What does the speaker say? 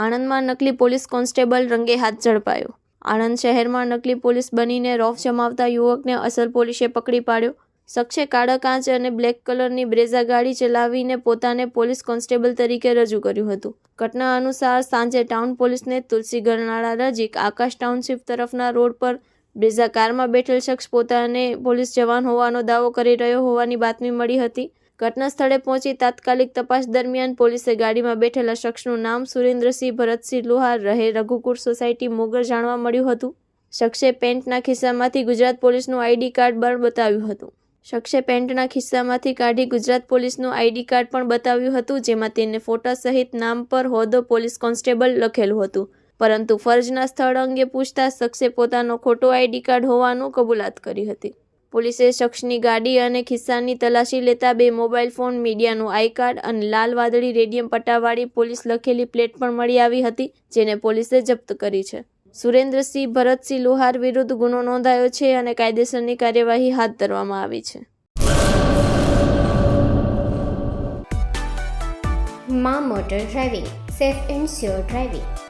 આણંદમાં નકલી police constable રંગે હાથ ઝડપાયો. આણંદ શહેરમાં નકલી પોલીસ બનીને રોફ જમાવતા યુવકને અસલ પોલીસે પકડી પાડ્યો. શખ્સે કાળા કાંચ અને બ્લેક કલરની બ્રેઝા ગાડી ચલાવીને પોતાને પોલીસ કોન્સ્ટેબલ તરીકે રજૂ કર્યું હતું. ઘટના અનુસાર સાંજે ટાઉન પોલીસને તુલસી ગરનાળા નજીક આકાશ ટાઉનશીપ તરફના રોડ પર બ્રેઝા કારમાં બેઠેલ શખ્સ પોતાને પોલીસ જવાન હોવાનો દાવો કરી રહ્યો હોવાની બાતમી મળી હતી. ઘટના સ્થળે પહોંચી તાત્કાલિક તપાસ દરમિયાન પોલીસે ગાડીમાં બેઠેલા શખ્સનું નામ સુરેન્દ્રસિંહ ભરતસિંહ લુહાર રહે રઘુકુર સોસાયટી મોગર જાણવા મળ્યું હતું. શખ્સે પેન્ટના ખિસ્સામાંથી ગુજરાત પોલીસનું આઈડી કાર્ડ પણ બતાવ્યું હતું. શખ્સે પેન્ટના ખિસ્સામાંથી કાઢી ગુજરાત પોલીસનું આઈડી કાર્ડ પણ બતાવ્યું હતું, જેમાં તેને ફોટા સહિત નામ પર હોદ્દો પોલીસ કોન્સ્ટેબલ લખેલું હતું. પરંતુ ફરજના સ્થળ અંગે પૂછતા શખ્સે પોતાનો ખોટો આઈડી કાર્ડ હોવાનું કબૂલાત કરી હતી. પોલીસે શખ્સની ગાડી અને ખિસ્સાની તલાશી લેતા બે મોબાઈલ ફોન, મીડિયાનું આઈ કાર્ડ અને લાલ વાદળી રેડિયમ પટ્ટાવાળી પોલીસ લખેલી પ્લેટ પણ મળી આવી હતી, જેને પોલીસે જપ્ત કરી છે. સુરેન્દ્રસિંહ ભરતસિંહ લુહાર વિરુદ્ધ ગુનો નોંધાયો છે અને કાયદેસરની કાર્યવાહી હાથ ધરવામાં આવી છે. મા motor driving, safe and sure driving.